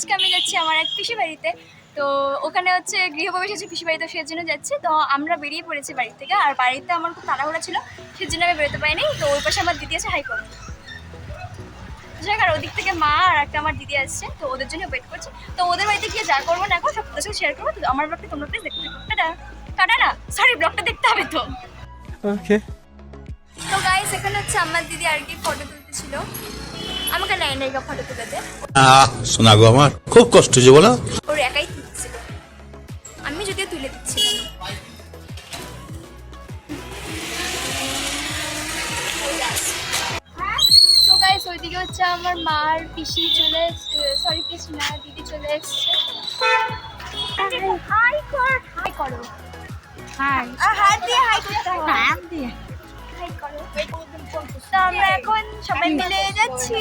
আজকে আমি যাচ্ছি আমার এক পিসি বাড়িতে। তো ওখানে হচ্ছে গৃহপ্রবেশ আছে পিসি বাড়িতে সেই জন্য যাচ্ছি। তো আমরা বেরিয়ে পড়েছি বাড়ি থেকে আর বাড়িতে আমার খুব তাড়াহুড়া ছিল সেই জন্য আমি বেরোতে পারিনি। তো ওই পাশে আমার দিদি আছে হাই করো যাই আর ওদিক থেকে মা আর একটা আমার দিদি আসছে তো ওদের জন্য ওয়েট করছি। তো ওদের বাড়িতে গিয়ে যা করব না করব সব তোদের সাথে শেয়ার করব। তো আমার ব্লগটা তোমরা প্লিজ দেখতে থাকো। টাটা। টাটা না সরি ব্লগটা দেখতে হবে তো। ওকে তো গাইস এখানে হচ্ছে আমার দিদি আর কি ফটো তুলতেছিল। আমাকে লাইন রেখা ফটো তুলেতে আহ শোনা গো আমার খুব কষ্ট যে বলো। ওর একাই তুলছিল আমি যদিও তুলে দিচ্ছিলাম সো গাইস ওইদিকে হচ্ছে আমার মার পিসি চলে সরি পিসি না দিদি চলে এসছে। হাই কর। হাই করো। হাই হাত দিয়ে হাই করতে হাত দিয়ে হাই করো। তো আমরা এখন সবাই মিলে যাচ্ছি।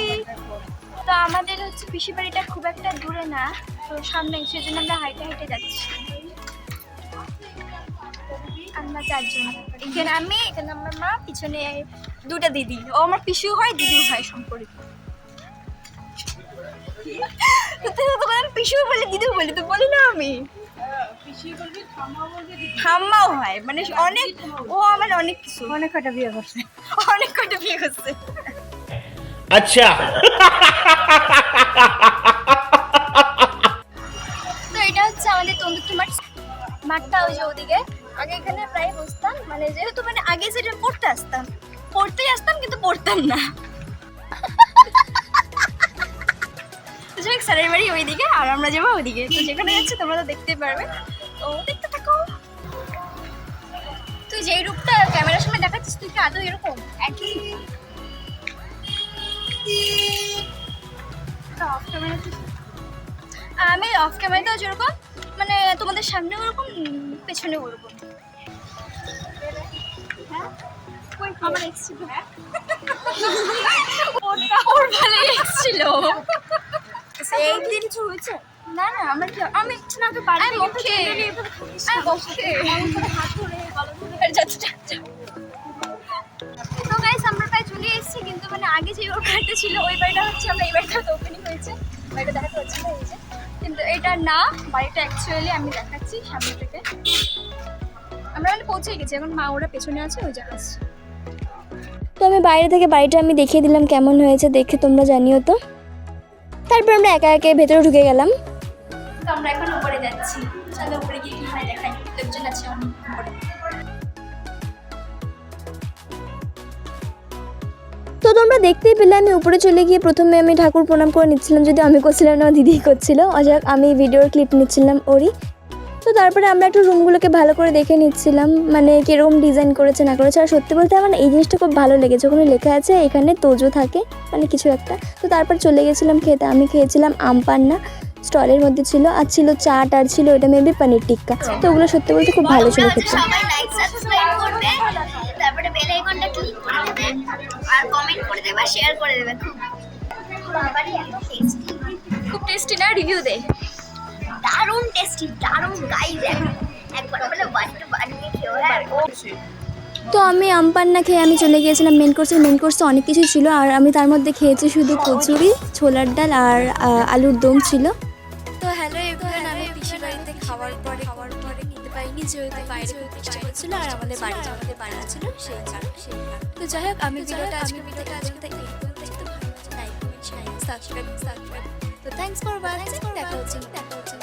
তো আমাদের হচ্ছে পিসি বাড়িটা খুব একটা দূরে না, তো সামনে, সেজন্য আমরা হাইটে হাইটে যাচ্ছি। আমরা চারজন। এখানে আমি, এখানে আমার মা, পিছনে দুটা দিদি। ও আমার পিসিও হয়, দিদিও হয় সম্পর্কে। পিসিও বলি, দিদিও বলি, তো বলি না আমি। ঠাম্মাও হয় মানে অনেক ও আমার অনেক কিছু। অনেক কটা বিয়ে করছে? অনেক কটা বিয়ে করছে। আচ্ছা। তো এটা হচ্ছে আমাদের তন্দুকি মাঠ। মাঠটা ওই যে ওদিকে। আগে এখানে প্রায় বসতাম। মানে যেহেতু মানে আগে সেটা পড়তে আসতাম। পড়তেই আসতাম কিন্তু পড়তাম না। যাই স্যারের বাড়ি ওইদিকে আর আমরা যাব ওইদিকে তো যেখানে যাচ্ছি তোমরা তো দেখতেই পারবে। তো দেখতে থাকো। তুই যেই রূপটা ক্যামেরার সামনে দেখাচ্ছিস তুই কি আদৌ এরকম? একই? অফ ক্যামেরা আমি অফ ক্যামেরাতেও যেরকম মানে তোমাদের সামনে ওরকম পেছনে ওরকম। আমার এক্স ছিল। ওর ভালো এক্স ছিল। এই দিন হয়েছে? না না আমরা কি আমি না তো বাড়ি আমি মুখে। আমি মুখে হাত ধরে গলা ধরে যাচ্ছে তো গাইস আমরা প্রায় চলে এসেছি কিন্তু মানে আগে যে ওর বাড়িটা ছিল ওই বাড়িটা হচ্ছে আমরা এই বাড়িটা তো ওপেনিং হয়েছে। বাড়িটা দেখাতে হচ্ছে না এই যে কিন্তু এটা না বাড়িটা অ্যাকচুয়ালি আমি দেখাচ্ছি সামনে থেকে। আমরা মানে পৌঁছে গেছি এখন মা ওরা পেছনে আছে ওই জায়গা তো আমি বাইরে থেকে বাড়িটা আমি দেখিয়ে দিলাম কেমন হয়েছে দেখে তোমরা জানিও তো। তারপর আমরা একা একে ভেতরে ঢুকে গেলাম। আমরা এখন উপরে যাচ্ছি। চলো উপরে গিয়ে কি হয় দেখাই? লোকজন আছে, অনেক উপরে। তো তোমরা দেখতেই পেলে, আমি উপরে চলে গিয়ে প্রথমে আমি ঠাকুর প্রণাম করে নিচ্ছিলাম যদি আমি করছিলাম না, দিদি করছিল। অজাক, আমি ভিডিওর ক্লিপ নিচ্ছিলাম ওরই। তো তারপরে আমরা একটু রুমগুলোকে ভালো করে দেখে নিচ্ছিলাম মানে কীরকম ডিজাইন করেছে, না করেছে। আর সত্যি বলতে আমার এই জিনিসটা খুব ভালো লেগেছে। ওখানে লেখা আছে, এখানে তোজো থাকে মানে কিছু একটা। তো তারপর চলে গেছিলাম খেতে। আমি খেয়েছিলাম আম পান্না। স্টলের মধ্যে ছিল আর ছিল চাট আর ছিল এটা মেবি পনির টিক্কা। তো ওগুলো সত্যি বলতে খুব ভালো ছিল খেতে। সবাই লাইক সাবস্ক্রাইব করবে তারপরে বেল আইকনটা ক্লিক করে দেবে আর কমেন্ট করে দেবে শেয়ার করে দেবে। খুব বাবারই এত টেস্টি খুব টেস্টি না? রিভিউ দে। দারুণ টেস্টি দারুণ গাইজ একবার বলে বাড়িতে বানিয়ে খেও হ্যাঁ তো আমি আমপান্না খেয়ে আমি চলে গিয়েছিলাম মেন কোর্সে মেন কোর্সে অনেক কিছু ছিল আর আমি তার মধ্যে খেয়েছি শুধু কচুরি ছোলার ডাল আর আলুর দম ছিল। পারিনি যেহেতু বাইরে বৃষ্টি হচ্ছিল আর আমাদের বাড়ি আমাদের বাড়ি ছিল সেই কারণে সেই কারণ। তো যাই হোক আমি ভিডিওটা আজকে ভিডিওটা আজকে তাই সাবস্ক্রাইব সাবস্ক্রাইব তো থ্যাংকস ফর ওয়াচিং দেখা হচ্ছে দেখা হচ্ছে